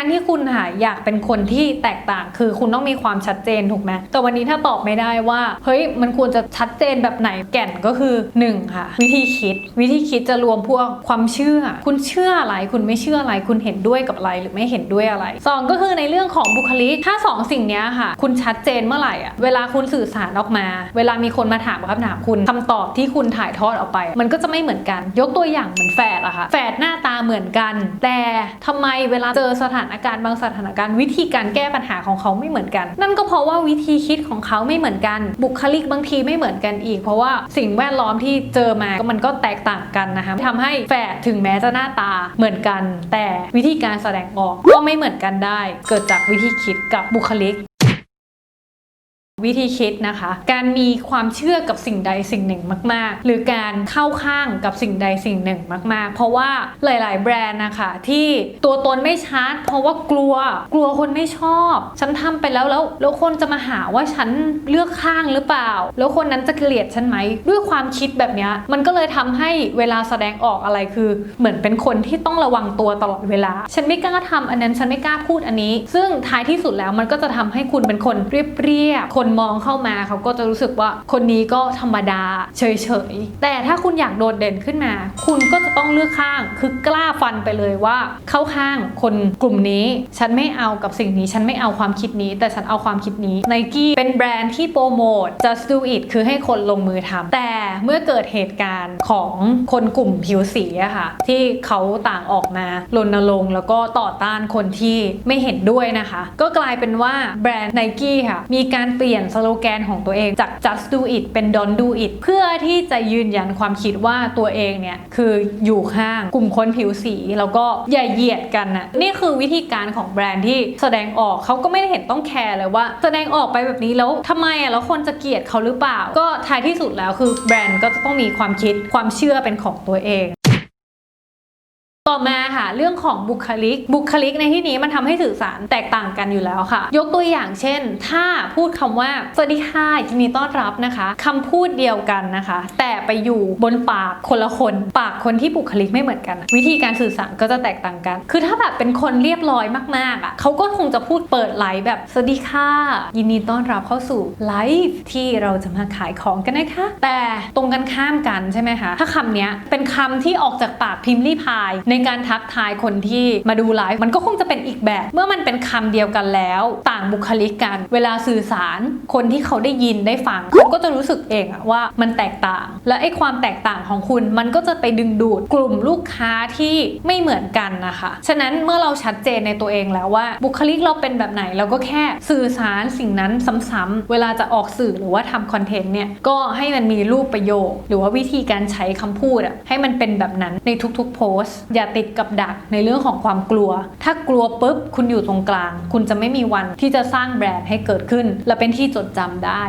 การที่คุณค่ะอยากเป็นคนที่แตกต่าง คือคุณต้องมีความชัดเจนถูกไหมแต่วันนี้ถ้าตอบไม่ได้ว่าเฮ้ยมันควรจะชัดเจนแบบไหนแก่นก็คือหนึ่งค่ะ วิธีคิด วิธีคิดจะรวมพวกความเชื่อ คุณเชื่ออะไร คุณไม่เชื่ออะไร คุณเห็นด้วยกับอะไรหรือไม่เห็นด้วยอะไรสองก็คือในเรื่องของบุคลิกถ้าสองสิ่งนี้ค่ะ คุณชัดเจนเมื่อไหร่อะเวลาคุณสื่อสารออกมา เวลามีคนมาถามคำถามคุณคำตอบที่คุณถ่ายทอดออกไป มันก็จะไม่เหมือนกัน ยกตัวอย่างเหมือนแฝดอะค่ะแฝดหน้าตาเหมือนกัน แต่ทำไมเวลาเจอสถานการณ์บางสถานการณ์วิธีการแก้ปัญหาของเขาไม่เหมือนกัน นั่นก็เพราะว่าวิธีคิดของเขาไม่เหมือนกัน บุคลิกบางทีไม่เหมือนกันอีก เพราะว่าสิ่งแวดล้อมที่เจอมาก็มันก็แตกต่างกันนะคะทำให้แฝดถึงแม้จะหน้าตาเหมือนกัน แต่วิธีการแสดงออกก็ไม่เหมือนกันได้ เกิดจากวิธีคิดกับบุคลิก วิธีคิดนะคะ การมีความเชื่อกับสิ่งใดสิ่งหนึ่งมาก ๆ หรือการเข้าข้างกับสิ่งใดสิ่งหนึ่งมาก ๆ เพราะว่าหลาย ๆ แบรนด์นะคะที่ตัวตนไม่ชัด เพราะว่ากลัวกลัวคนไม่ชอบ ฉันทำไปแล้วแล้วแล้วคนจะมาหาว่าฉันเลือกข้างหรือเปล่า แล้วคนนั้นจะเกลียดฉันไหมด้วยความคิดแบบนี้มันก็เลยทำให้เวลาแสดงออกอะไรคือ เหมือนเป็นคนที่ต้องระวังตัวตลอดเวลา ฉันไม่กล้าทำอันนั้นฉันไม่กล้าพูดอันนี้ ซึ่งท้ายที่สุดแล้วมันก็จะทำให้คุณเป็นคนเรียบๆคนมองเข้ามาเขาก็จะรู้สึกว่าคนนี้ก็ธรรมดาเฉยๆ แต่ถ้าคุณอยากโดดเด่นขึ้นมา คุณก็จะต้องเลือกข้าง คือกล้าฟันไปเลยว่าเข้าข้างคนกลุ่มนี้ ฉันไม่เอากับสิ่งนี้ ฉันไม่เอาความคิดนี้ แต่ฉันเอาความคิดนี้ n i กี้เป็นแบรนด์ที่โปรโมท just do it คือให้คนลงมือทำแต่เมื่อเกิดเหตุการณ์ของคนกลุ่มผิวสีอะค่ะ ที่เขาต่างออกมารณรงค์แล้วก็ต่อต้านคนที่ไม่เห็นด้วยนะคะ ก็กลายเป็นว่าแบรนด์ n i กี้ค่ะมีการเปลี่ยนสโลแกนของตัวเองจาก just do it เป็น don't do it เพื่อที่จะยืนยันความคิดว่าตัวเองเนี่ย คืออยู่ข้างกลุ่มคนผิวสี แล้วก็อย่าเหยียดกันนะนี่คือวิธีการของแบรนด์ที่แสดงออกเขาก็ไม่ได้เห็นต้องแคร์เลยว่า แสดงออกไปแบบนี้แล้วทำไมอะแล้วคนจะเกลียดเขาหรือเปล่า ก็ท้ายที่สุดแล้วคือแบรนด์ก็จะต้องมีความคิดความเชื่อเป็นของตัวเอง ต่อมาค่ะเรื่องของบุคลิก บุคลิกในที่นี้มันทำให้สื่อสารแตกต่างกันอยู่แล้วค่ะ ยกตัวอย่างเช่น ถ้าพูดคำว่าสวัสดีค่ะยินดีต้อนรับนะคะคำพูดเดียวกันนะคะ แต่ไปอยู่บนปากคนละคน ปากคนที่บุคลิกไม่เหมือนกัน วิธีการสื่อสารก็จะแตกต่างกัน คือถ้าแบบเป็นคนเรียบร้อยมากๆอะเขาก็คงจะพูดเปิดไลฟ์แบบสวัสดีค่ะยินดีต้อนรับเข้าสู่ไลฟ์ที่เราจะมาขายของกันนะคะ แต่ตรงกันข้ามกันใช่ไหมคะถ้าคำนี้เป็นคำที่ออกจากปากพิมพ์ลี่พายในการทักทายคนที่มาดูไลฟ์มันก็คงจะเป็นอีกแบบ เมื่อมันเป็นคำเดียวกันแล้ว ต่างบุคลิกกัน เวลาสื่อสารคนที่เขาได้ยินได้ฟังเขาก็จะรู้สึกเองอะว่ามันแตกต่าง และไอ้ความแตกต่างของคุณมันก็จะไปดึงดูดกลุ่มลูกค้าที่ไม่เหมือนกันนะคะ ฉะนั้นเมื่อเราชัดเจนในตัวเองแล้วว่า บุคลิกเราเป็นแบบไหนเราก็แค่สื่อสารสิ่งนั้นซ้ำๆเวลาจะออกสื่อหรือว่าทำคอนเทนต์เนี่ยก็ให้มันมีรูปประโยค หรือว่าวิธีการใช้คำพูดอะให้มันเป็นแบบนั้นในทุกๆโพสต์อย่าติดกับดักในเรื่องของความกลัว ถ้ากลัวปุ๊บคุณอยู่ตรงกลาง คุณจะไม่มีวันที่จะสร้างแบรนด์ให้เกิดขึ้น และเป็นที่จดจำได้